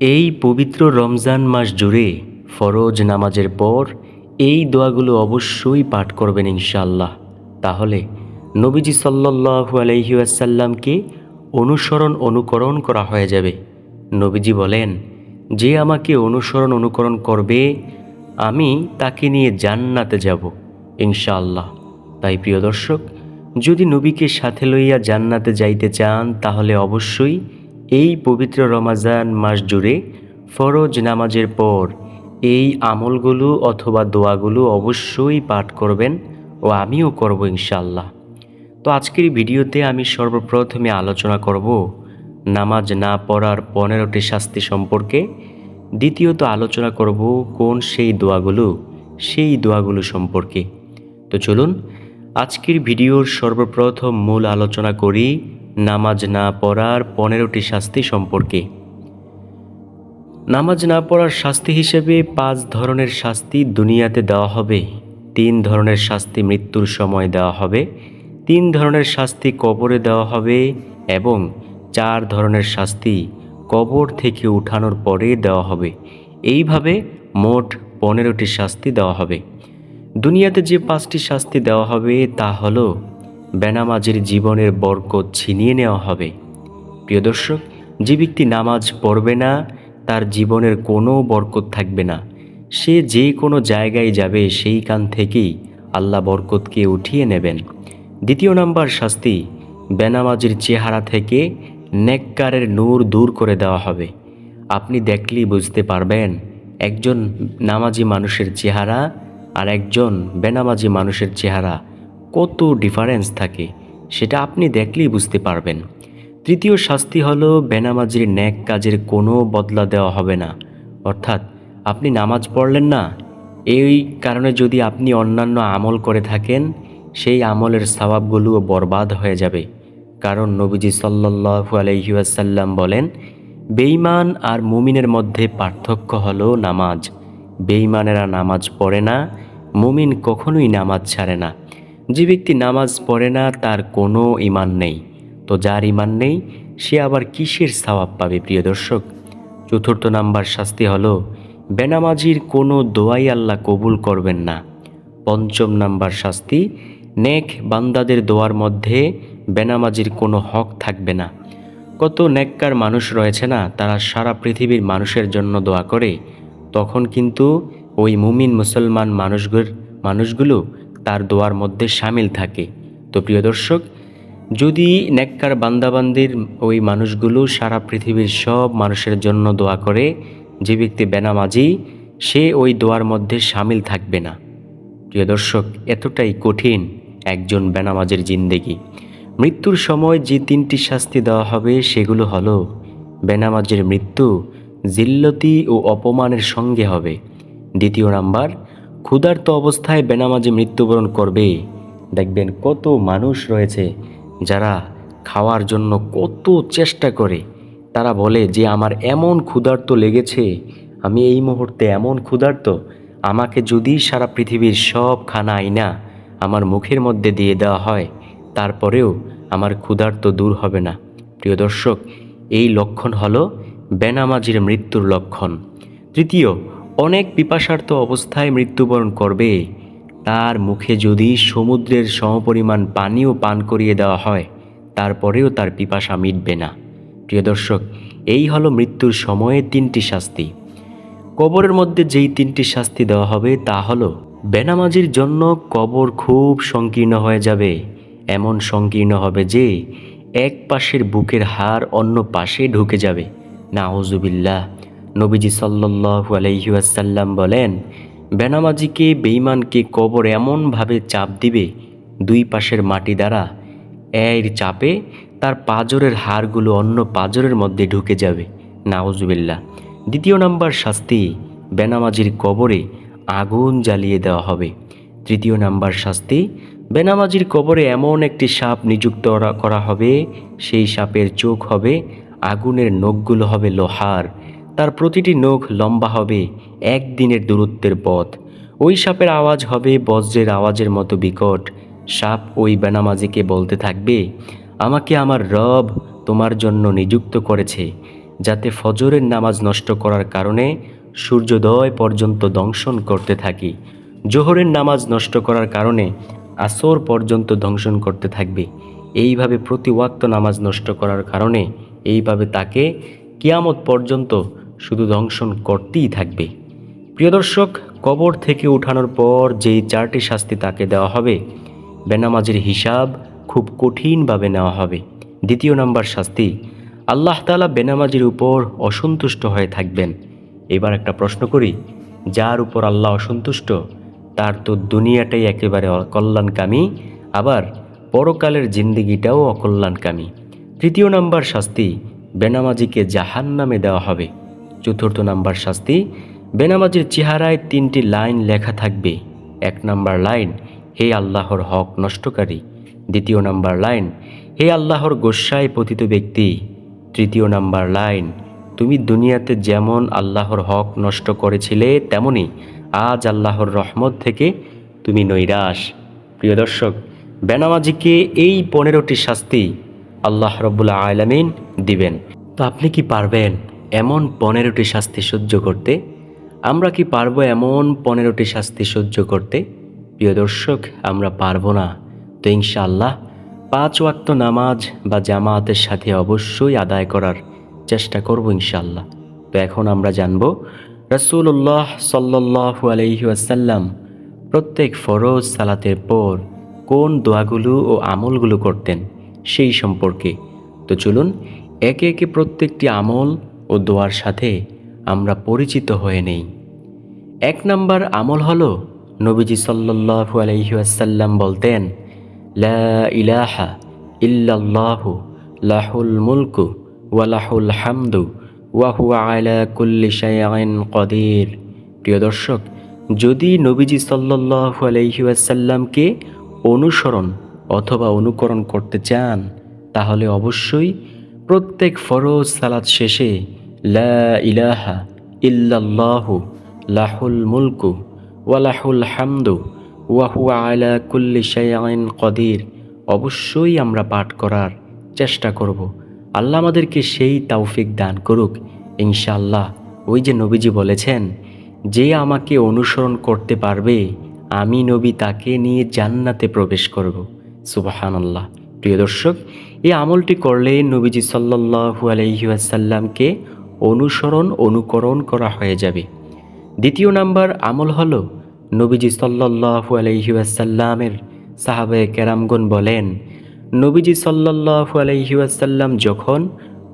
এই পবিত্র রমজান মাস জুড়ে ফরজ নামাজের পর এই দোয়াগুলো অবশ্যই পাঠ করবেন ইনশাল্লাহ তাহলে নবীজি সাল্লাল্লাহু আলাইহি ওয়াসাল্লামকে অনুসরণ অনুকরণ করা হয়ে যাবে। নবীজি বলেন, যে আমাকে অনুসরণ অনুকরণ করবে, আমি তাকে নিয়ে জান্নাতে যাব ইনশাআল্লাহ। তাই প্রিয় দর্শক, যদি নবীকে সাথে লইয়া জান্নাতে যাইতে চান, তাহলে অবশ্যই এই পবিত্র রমাজান মাস জুড়ে ফরজ নামাজের পর এই আমলগুলো অথবা দোয়াগুলো অবশ্যই পাঠ করবেন ও আমিও করব ইনশাল্লাহ তো আজকের ভিডিওতে আমি সর্বপ্রথমে আলোচনা করব নামাজ না পড়ার পনেরোটি শাস্তি সম্পর্কে। দ্বিতীয়ত আলোচনা করব কোন সেই দোয়াগুলো সেই দোয়াগুলো সম্পর্কে। তো চলুন, আজকের ভিডিওর সর্বপ্রথম মূল আলোচনা করি নামাজ না পড়ার পনেরোটি শাস্তি সম্পর্কে। নামাজ না পড়ার শাস্তি হিসেবে পাঁচ ধরনের শাস্তি দুনিয়াতে দেওয়া হবে। তিন ধরনের শাস্তি মৃত্যুর সময় দেওয়া হবে, তিন ধরনের শাস্তি কবরে দেওয়া হবে এবং চার ধরনের শাস্তি কবর থেকে উঠানোর পরে দেওয়া হবে। এইভাবে মোট পনেরোটি শাস্তি দেওয়া হবে। দুনিয়াতে যে পাঁচটি শাস্তি দেওয়া হবে তা হলো বেনামাজের জীবনের বরকত ছিনিয়ে নেওয়া হবে। প্রিয় দর্শক, যে ব্যক্তি নামাজ পড়বে না, তার জীবনের কোনো বরকত থাকবে না। সে যে কোনো জায়গায় যাবে, সেইখান থেকেই আল্লাহ বরকতকে উঠিয়ে নেবেন। দ্বিতীয় নাম্বার শাস্তি, বেনামাজির চেহারা থেকে নেককারের নূর দূর করে দেওয়া হবে। আপনি দেখলেই বুঝতে পারবেন, একজন নামাজি মানুষের চেহারা আর একজন বেনামাজি মানুষের চেহারা কত ডিফারেন্স থাকে, সেটা আপনি দেখলেই বুঝতে পারবেন। তৃতীয় শাস্তি হলো বেনামাজির ন্যাক কাজের কোনো বদলা দেওয়া হবে না। অর্থাৎ, আপনি নামাজ পড়লেন না, এই কারণে যদি আপনি অন্যান্য আমল করে থাকেন, সেই আমলের সবাবগুলোও বরবাদ হয়ে যাবে। কারণ নবীজি সাল্লাহু আলহিউসাল্লাম বলেন বেইমান আর মুমিনের মধ্যে পার্থক্য হলো নামাজ। বেইমানেরা নামাজ পড়ে না, মুমিন কখনোই নামাজ ছাড়ে না। যে ব্যক্তি নামাজ পড়ে না, তার কোনো ইমান নেই। তো যার ইমান নেই, সে আবার কিসের সওয়াব পাবে, প্রিয় দর্শক? চতুর্থ নাম্বার শাস্তি হল, বেনামাজির কোনো দোয়াই আল্লাহ কবুল করবেন না। পঞ্চম নাম্বার শাস্তি, নেক বান্দাদের দোয়ার মধ্যে বেনামাজির কোনো হক থাকবে না। কত নেককার মানুষ রয়েছে না, তারা সারা পৃথিবীর মানুষের জন্য দোয়া করে, তখন কিন্তু ওই মুমিন মুসলমান মানুষগুলোর মানুষগুলো তার দোয়ার মধ্যে সামিল থাকে। তো প্রিয় দর্শক, যদি নেককার বান্দাবান্দির ওই মানুষগুলো সারা পৃথিবীর সব মানুষের জন্য দোয়া করে, যে ব্যক্তি বেনামাজি, সে ওই দোয়ার মধ্যে সামিল থাকবে না। প্রিয় দর্শক, এতটাই কঠিন একজন বেনামাজের জিন্দেগি। মৃত্যুর সময় যে তিনটি শাস্তি দেওয়া হবে, সেগুলো হলো, বেনামাজের মৃত্যু, জিল্লতি ও অপমানের সঙ্গে হবে। দ্বিতীয় নাম্বার ক্ষুধার্ত অবস্থায় বেনামাজে মৃত্যুবরণ করবে। দেখবেন কত মানুষ রয়েছে যারা খাওয়ার জন্য কত চেষ্টা করে। তারা বলে যে, আমার এমন ক্ষুধার্ত লেগেছে, আমি এই মুহূর্তে এমন ক্ষুধার্ত, আমাকে যদি সারা পৃথিবীর সব খানা আইনা আমার মুখের মধ্যে দিয়ে দেওয়া হয়, তারপরেও আমার ক্ষুধার্ত দূর হবে না। প্রিয় দর্শক, এই লক্ষণ হলো বেনামাজির মৃত্যুর লক্ষণ। তৃতীয় অনেক পিপাসার্থ অবস্থায় মৃত্যুবরণ করবে। তার মুখে যদি সমুদ্রের সমপরিমাণ পানিও পান করিয়ে দেওয়া হয়, তারপরেও তার পিপাসা মিটবে না। প্রিয় দর্শক, এই হলো মৃত্যুর সময়ে তিনটি শাস্তি। কবরের মধ্যে যেই তিনটি শাস্তি দেওয়া হবে, তা হলো, বেনামাজির জন্য কবর খুব সংকীর্ণ হয়ে যাবে। এমন সংকীর্ণ হবে যে, এক পাশের বুকের হার অন্য পাশে ঢুকে যাবে। না নাউজুবিল্লাহ। নবীজি সাল্লু আলহিউসাল্লাম বলেন, বেনামাজিকে বেইমানকে কবর এমনভাবে চাপ দিবে, দুই পাশের মাটি দ্বারা। এর চাপে তার পাজরের হাড়গুলো অন্য পাজরের মধ্যে ঢুকে যাবে। নাউজুবিল্লাহ। দ্বিতীয় নাম্বার শাস্তি, বেনামাজির কবরে আগুন জ্বালিয়ে দেওয়া হবে। তৃতীয় নাম্বার শাস্তি, বেনামাজির কবরে এমন একটি সাপ নিযুক্ত করা হবে, সেই সাপের চোখ হবে, আগুনের নখগুলো হবে লোহার। তার প্রতিটি নখ লম্বা হবে একদিনের দূরত্বের পথ। ওই সাপের আওয়াজ হবে বজ্রের আওয়াজের মতো বিকট। সাপ ওই বেনামাজিকে বলতে থাকবে, আমাকে আমার রব তোমার জন্য নিযুক্ত করেছে, যাতে ফজরের নামাজ নষ্ট করার কারণে সূর্যোদয় পর্যন্ত দংশন করতে থাকি। জোহরের নামাজ নষ্ট করার কারণে আসর পর্যন্ত দংশন করতে থাকবে। এইভাবে প্রতি ওয়াক্ত নামাজ নষ্ট করার কারণে এইভাবে তাকে কিয়ামত পর্যন্ত শুধু দংশন করতেই থাকবে। প্রিয় দর্শক, কবর থেকে উঠানোর পর যেই চারটি শাস্তি তাকে দেওয়া হবে, বেনামাজির হিসাব খুব কঠিনভাবে নেওয়া হবে। দ্বিতীয় নাম্বার শাস্তি, আল্লাহ তালা বেনামাজির উপর অসন্তুষ্ট হয়ে থাকবেন। এবার একটা প্রশ্ন করি, যার উপর আল্লাহ অসন্তুষ্ট, তার তো দুনিয়াটাই একেবারে অকল্যাণকামী, আবার পরকালের জিন্দিগিটাও অকল্যাণকামী। তৃতীয় নাম্বার শাস্তি, বেনামাজিকে জাহান নামে দেওয়া হবে। চতুর্থ নাম্বার শাস্তি, বেনামাজির চেহারায় তিনটি লাইন লেখা থাকবে। এক নাম্বার লাইন, হে আল্লাহর হক নষ্টকারী। দ্বিতীয় নাম্বার লাইন, হে আল্লাহর গোস্বায় পতিত ব্যক্তি। তৃতীয় নাম্বার লাইন, তুমি দুনিয়াতে যেমন আল্লাহর হক নষ্ট করেছিলে, তেমনি আজ আল্লাহর রহমত থেকে তুমি নৈরাশ। প্রিয় দর্শক, বেনামাজিকে এই পনেরোটি শাস্তি আল্লাহ রব্বুল্লা আলমিন দিবেন। তো আপনি কি পারবেন? এমন পনেরোটি শাস্তি সহ্য করতে? আমরা কি পারব এমন পনেরোটি শাস্তি সহ্য করতে? প্রিয় দর্শক, আমরা পারব না। তো ইনশাআল্লাহ, পাঁচ ওয়াক্ত নামাজ বা জামায়াতের সাথে অবশ্যই আদায় করার চেষ্টা করব ইনশাআল্লাহ। তো এখন আমরা জানব রসুল্লাহ সাল্লাহু আলহি আসাল্লাম প্রত্যেক ফরজ সালাতের পর কোন দোয়াগুলো ও আমলগুলো করতেন সেই সম্পর্কে। তো চলুন, একে একে প্রত্যেকটি আমল ও দোয়ার সাথে আমরা পরিচিত হয়ে নেই। এক নাম্বার আমল হলো নবীজি সাল্লাল্লাহু আলাইহি বলতেন, লা ইলাহা ইল্লাল্লাহু লাহুল মুলকু ওয়ালাহুল হামদু ওয়া হুয়া আলা কুল্লি শাইইন কদির। প্রিয় দর্শক, যদি নবীজি সাল্লাল্লাহু আলাইহি ওয়াসাল্লামকে অনুসরণ অথবা অনুকরণ করতে চান, তাহলে অবশ্যই প্রত্যেক ফরজ সালাদ শেষে লা ইলাহা ইল্লাল্লাহু লাহুল মুলকু ওয়ালাহুল হামদু ওয়াহু আলা কুল্লি শাইআইন কদির। অবশ্যই আমরা পাঠ করার চেষ্টা করব। আল্লাহ আমাদেরকে সেই তৌফিক দান করুক, ইনশাআল্লাহ। ওই যে নবীজি বলেছেন, যে আমাকে অনুসরণ করতে পারবে, আমি নবী তাকে নিয়ে জান্নাতে প্রবেশ করব। সুবাহানাল্লাহ। প্রিয় দর্শক, এই আমলটি করলে নবীজি সাল্লাহু আলহিউসাল্লামকে অনুসরণ, অনুকরণ করা হয়ে যাবে। দ্বিতীয় নাম্বার আমল হলো, নবীজি সাল্লাহু আলহিউসাল্লামের সাহাবে কেরামগন বলেন, নবীজি সাল্লাহু আলহিউসাল্লাম যখন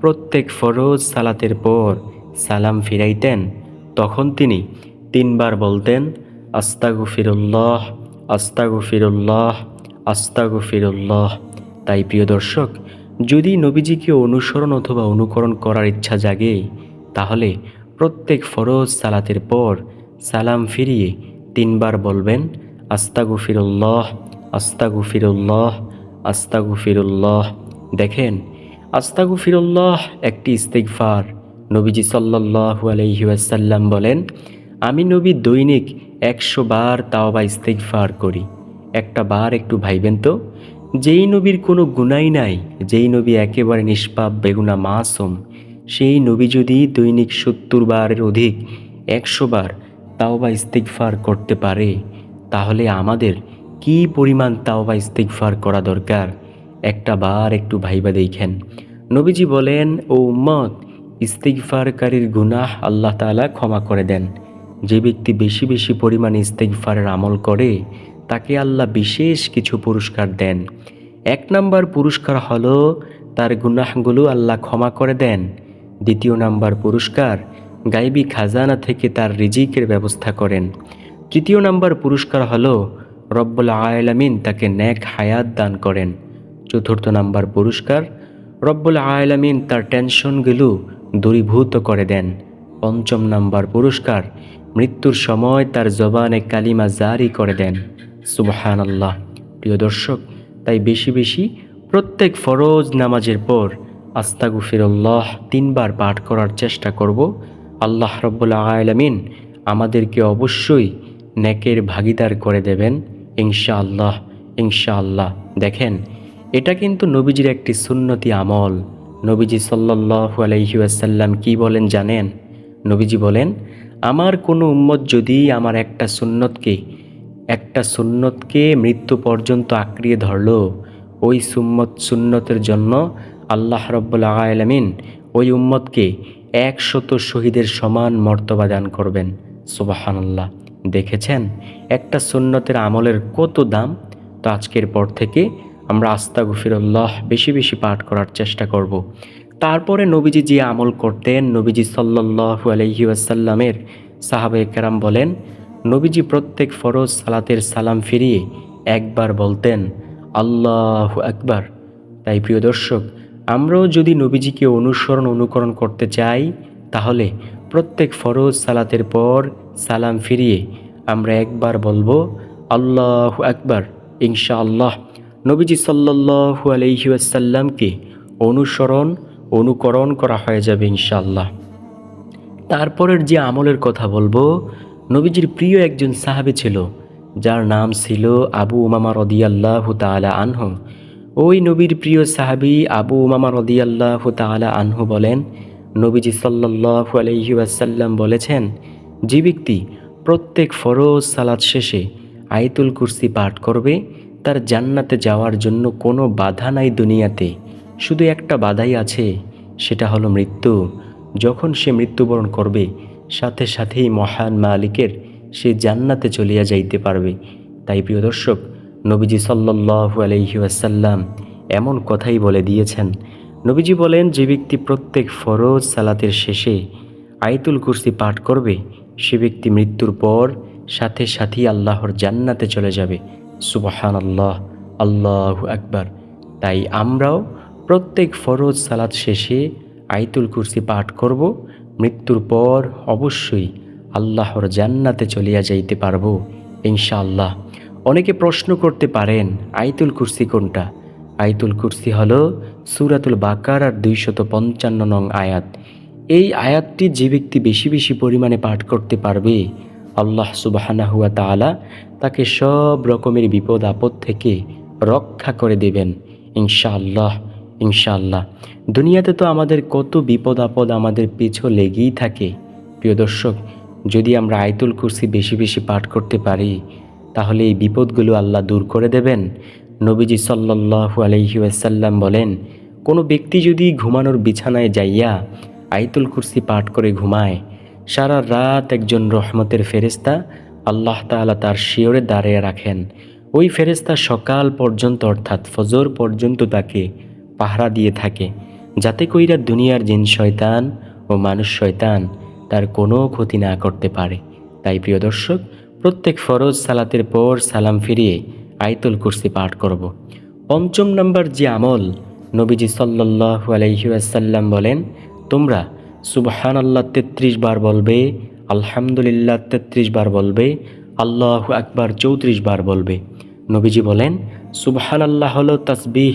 প্রত্যেক ফরজ সালাতের পর সালাম ফিরাইতেন, তখন তিনি তিনবার বলতেন আস্তাগু ফিরুল্লাহ আস্তাগু ফিরুল্লাহ আস্তাগু ফিরুল্লাহ তাই প্রিয় দর্শক যদি নবীজিকে অনুসরণ অথবা অনুকরণ করার ইচ্ছা জাগে, তাহলে প্রত্যেক ফরজ সালাতের পর সালাম ফিরিয়ে তিনবার বলবেন আস্তাগু ফিরুল্লাহ আস্তাগু ফিরুল্লাহ আস্তাগু দেখেন আস্তাগু ফিরুল্লাহ একটি ইস্তেকফার নবীজি সাল্লাহু আলহিউসাল্লাম বলেন, আমি নবী দৈনিক একশো বার তাওবা ইস্তেকফার করি। একটা বার একটু ভাইবেন তো? যেই নবীর কোনো গুণাই নাই, যেই নবী একেবারে নিষ্পাপ, বেগুনা মাসুম, সেই নবী যদি দৈনিক সত্তর বারের অধিক, একশো বার তাও বা ইস্তেকফার করতে পারে, তাহলে আমাদের কি পরিমাণ তাও বা ইস্তেকফার করা দরকার? একটা বার একটু ভাইবা দেখেন। নবীজি বলেন, ও উম্মত ইস্তেকফারকারীর গুনাহ আল্লাহ তাআলা ক্ষমা করে দেন। যে ব্যক্তি বেশি বেশি পরিমাণে ইস্তেকফারের আমল করে তাকে আল্লাহ বিশেষ কিছু পুরস্কার দেন। এক নাম্বার পুরস্কার হলো তার গুনাহগুলো আল্লাহ ক্ষমা করে দেন। দ্বিতীয় নাম্বার পুরস্কার, গাইবী খাজানা থেকে তার রিজিকের ব্যবস্থা করেন। তৃতীয় নাম্বার পুরস্কার হলো, রব্বুল আয়ালামিন তাকে ন্যাক হায়াত দান করেন। চতুর্থ নাম্বার পুরস্কার, রব্বুল আয়ালামিন তার টেনশনগুলো দূরীভূত করে দেন। পঞ্চম নাম্বার পুরস্কার, মৃত্যুর সময় তার জবানে কালিমা জারি করে দেন। সুবহান আল্লাহ প্রিয় দর্শক, তাই বেশি বেশি প্রত্যেক ফরজ নামাজের পর আস্তাগু ফিরল্লাহ তিনবার পাঠ করার চেষ্টা করব। আল্লাহ রব্বুল্লা আলমিন আমাদেরকে অবশ্যই নেকের ভাগিদার করে দেবেন, ইনশাআল্লাহ ইনশাআল্লাহ। দেখেন, এটা কিন্তু নবীজির একটি সুন্নতি আমল। নবীজি সাল্লাহ আলহি আসাল্লাম কি বলেন জানেন? নবীজি বলেন, আমার কোনো উম্মত যদি আমার একটা সুন্নতকে একটা সুন্নতকে মৃত্যু পর্যন্ত আঁকড়িয়ে ধরলো। ওই সুম্মত সুন্নতের জন্য আল্লাহ রব্বুল আলমিন ওই উম্মতকে একশত শহীদের সমান মর্তবা দান করবেন। সুবাহানাল্লাহ। দেখেছেন? একটা সুন্নতের আমলের কত দাম? তো আজকের পর থেকে আমরা আস্তা গফিরুল্লাহ বেশি বেশি পাঠ করার চেষ্টা করব। তারপরে নবীজি যে আমল করতেন, নবীজি সাল্লাহু আলহি আসাল্লামের সাহাবে কেরাম বলেন নবীজি প্রত্যেক ফরজ সালাতের সালাম ফিরিয়ে একবার বলতেন, আল্লাহ একবার তাই প্রিয় দর্শক, আমরাও যদি নবীজিকে অনুসরণ অনুকরণ করতে চাই, তাহলে প্রত্যেক ফরজ সালাতের পর সালাম ফিরিয়ে আমরা একবার বলব, আল্লাহ একবার ইনশা আল্লাহ নবীজি সাল্লাহু আলহি আসাল্লামকে অনুসরণ অনুকরণ করা হয়ে যাবে ইনশাআল্লাহ। তারপরের যে আমলের কথা বলব নবীজির প্রিয় একজন সাহাবি ছিল, যার নাম ছিল আবু উমামা রদিয়াল্লাহ তালা আনহু। ওই নবীর প্রিয় সাহাবি আবু উমামা রদিয়াল্লাহ তালা আনহু বলেন, নবীজি সাল্লাহু আলহি আসাল্লাম বলেছেন, যে ব্যক্তি প্রত্যেক ফরজ সালাদ শেষে আয়তুল কুরসি পাঠ করবে, তার জান্নাতে যাওয়ার জন্য কোনো বাধা নাই দুনিয়াতে। শুধু একটা বাধাই আছে, সেটা হলো মৃত্যু। যখন সে মৃত্যুবরণ করবে সাথে সাথেই মহান মালিকের সে জান্নাতে চলিয়া যাইতে পারবে। তাই প্রিয় দর্শক, নবীজি সাল্লাহু আলহি আসাল্লাম এমন কথাই বলে দিয়েছেন। নবীজি বলেন, যে ব্যক্তি প্রত্যেক ফরজ সালাতের শেষে আইতুল কুরসি পাঠ করবে, সে ব্যক্তি মৃত্যুর পর সাথে সাথেই আল্লাহর জান্নাতে চলে যাবে। সুবহান আল্লাহ আল্লাহ আকবার। তাই আমরাও প্রত্যেক ফরজ সালাত শেষে আইতুল কুরসি পাঠ করব মৃত্যুর পর অবশ্যই আল্লাহর জান্নাতে চলিয়া যাইতে পারব, ইনশাআল্লাহ। অনেকে প্রশ্ন করতে পারেন আইতুল কুরসি কোনটা? আইতুল কুরসি হল সুরাতুল বাকার আর দুইশত পঞ্চান্ন নং আয়াত। এই আয়াতটি যে ব্যক্তি বেশি বেশি পরিমাণে পাঠ করতে পারবে, আল্লাহ সুবাহানা হুয়া তালা তাকে সব রকমের বিপদ আপদ থেকে রক্ষা করে দেবেন, ইনশাআল্লাহ। ইনশাআল্লাহ। দুনিয়াতে তো আমাদের কত বিপদ আপদ আমাদের পিছু লেগেই থাকে। প্রিয় দর্শক, যদি আমরা আয়তুল কুরসি বেশি বেশি পাঠ করতে পারি, তাহলে এই বিপদগুলো আল্লাহ দূর করে দেবেন। নবীজি সাল্লাহু আলহি আসাল্লাম বলেন, কোনো ব্যক্তি যদি ঘুমানোর বিছানায় যাইয়া আইতুল কুরসি পাঠ করে ঘুমায়, সারা রাত একজন রহমতের ফেরেস্তা আল্লাহ তাআলা তার শিওরে দাঁড়িয়ে রাখেন। ওই ফেরেস্তা সকাল পর্যন্ত অর্থাৎ ফজর পর্যন্ত তাকে পাহারা দিয়ে থাকে, যাতে কইরা দুনিয়ার জিন শয়তান ও মানুষ শয়তান তার কোনো ক্ষতি না করতে পারে তাই প্রিয় দর্শক, প্রত্যেক ফরজ সালাতের পর সালাম ফিরিয়ে আয়তুল কুরসি পাঠ করব। পঞ্চম নম্বর যে আমল নবীজি সাল্লাহু আলহিউসাল্লাম বলেন, তোমরা সুবহান আল্লাহ তেত্রিশ বার বলবে, আলহামদুলিল্লাহ তেত্রিশ বার বলবে, আল্লাহ আকবার চৌত্রিশ বার বলবে নবীজি বলেন সুবহান আল্লাহ হলো তসবিহ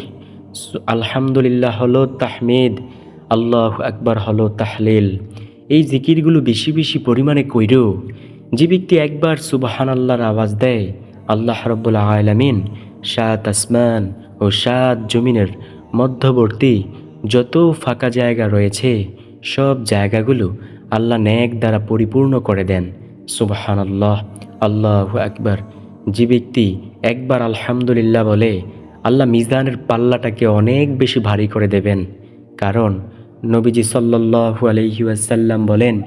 আলহামদুলিল্লাহ হলো তাহমেদ, আল্লাহ আকবার হলো তাহলিল। এই জিকিরগুলো বেশি বেশি পরিমাণে কইরেও যে ব্যক্তি একবার সুবাহান আল্লাহর আওয়াজ দেয়, আল্লাহ রব্বুল আলমিন সাত আসমান ও সাত জমিনের মধ্যবর্তী যত ফাঁকা জায়গা রয়েছে, সব জায়গাগুলো আল্লাহ ন্যাক দ্বারা পরিপূর্ণ করে দেন। সুবাহান আল্লাহ আল্লাহ একবার যে ব্যক্তি একবার আলহামদুলিল্লাহ বলে আল্লাহ মিজানের পাল্লাটাকে অনেক বেশি ভারী করে দেবেন। কারণ নবীজি সাল্লাহু আলহি আসাল্লাম বলেন,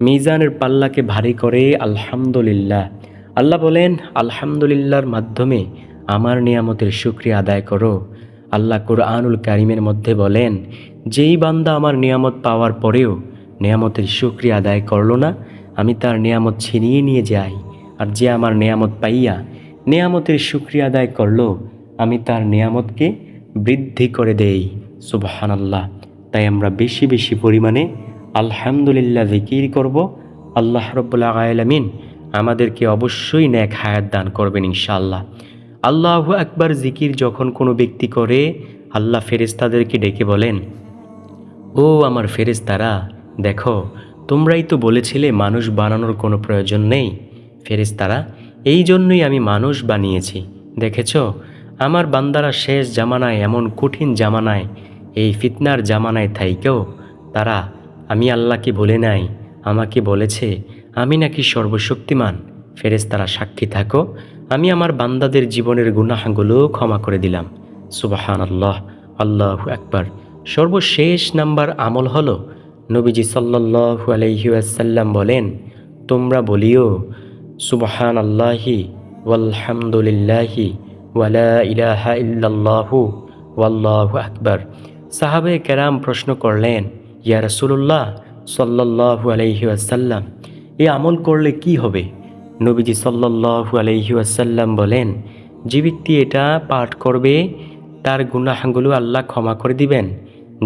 মিজানের পাল্লাকে ভারী করে আলহামদুলিল্লাহ। আল্লাহ বলেন, আলহামদুলিল্লাহর মাধ্যমে আমার নিয়ামতের শুক্রিয়া আদায় করো। আল্লাহ কুরআনুল কারিমের মধ্যে বলেন, যেই বান্দা আমার নিয়ামত পাওয়ার পরেও নিয়ামতের শুক্রিয়া আদায় করল না, আমি তার নিয়ামত ছিনিয়ে নিয়ে যাই। আর যে আমার নিয়ামত পাইয়া নিয়ামতের শুক্রিয়া আদায় করল আমি তার নিয়ামতকে বৃদ্ধি করে দেই। সুবহান আল্লাহ তাই আমরা বেশি বেশি পরিমাণে আলহামদুলিল্লাহ জিকির করব। আল্লাহ রব্বুল্লাহ আলমিন আমাদেরকে অবশ্যই ন্যাক হায়াত দান করবেন ইনশাআল্লাহ। আল্লাহ একবার জিকির যখন কোনো ব্যক্তি করে, আল্লাহ ফেরেস্তাদেরকে ডেকে বলেন, ও আমার ফেরেস্তারা দেখো, তোমরাই তো বলেছিলে মানুষ বানানোর কোনো প্রয়োজন নেই। ফেরেস্তারা এই জন্যই আমি মানুষ বানিয়েছি। দেখেছ আমার বান্দারা শেষ জামানায়, এমন কঠিন জামানায়, এই ফিতনার জামানায় থাইকেও তারা, আমি আল্লাহকে ভুলে নাই, আমাকে বলেছে, আমি নাকি সর্বশক্তিমান। ফেরেস তারা সাক্ষী থাকো, আমি আমার বান্দাদের জীবনের গুনাহগুলো ক্ষমা করে দিলাম। সুবাহান আল্লাহ আল্লাহ একবার সর্বশেষ নাম্বার আমল হলো, নবীজি সাল্লাল্লাহু আলাইহি ওয়াসাল্লাম বলেন, তোমরা বলিও সুবাহান আল্লাহি ওয়ালহামদুলিল্লাহি ওয়ালা ইলাহা ইল্লাল্লাহু ওয়াল্লাহু আকবার। সাহাবে কেরাম প্রশ্ন করলেন, ইয়া রাসূলুল্লাহ সাল্লাল্লাহু আলাইহি ওয়াসাল্লাম এই আমল করলে কি হবে? নবীজি সাল্লাল্লাহু আলাইহি ওয়াসাল্লাম বলেন, যে ব্যক্তি এটা পাঠ করবে, তার গুনাহগুলো আল্লাহ ক্ষমা করে দিবেন।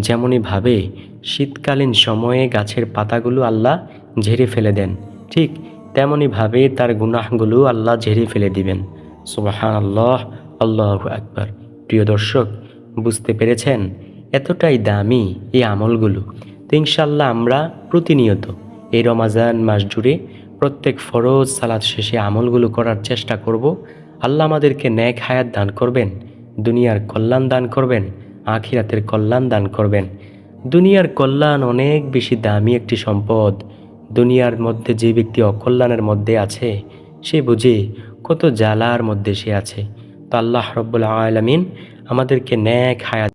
যেমনইভাবে শীতকালীন সময়ে গাছের পাতাগুলো আল্লাহ ঝেড়ে ফেলে দেন। ঠিক তেমনইভাবে তার গুনাহগুলো আল্লাহ ঝেড়ে ফেলে দিবেন। সুবাহান আল্লাহ আল্লাহ আকবার। প্রিয় দর্শক, বুঝতে পেরেছেন? এতটাই দামি এই আমলগুলো। তো ইনশাল্লাহ আমরা প্রতিনিয়ত এই রমাজান মাস জুড়ে প্রত্যেক ফরজ সালাদ শেষে আমলগুলো করার চেষ্টা করব। আল্লাহ আমাদেরকে ন্যাক হায়াত দান করবেন, দুনিয়ার কল্যাণ দান করবেন, আখিরাতের কল্যাণ দান করবেন। দুনিয়ার কল্যাণ অনেক বেশি দামি একটি সম্পদ। দুনিয়ার মধ্যে যে ব্যক্তি অকল্যাণের মধ্যে আছে, সে বুঝে কত জ্বালার মধ্যে সে আছে। তো আল্লাহ রব্বুল আলমিন আমাদেরকে ন্যাক হায়াত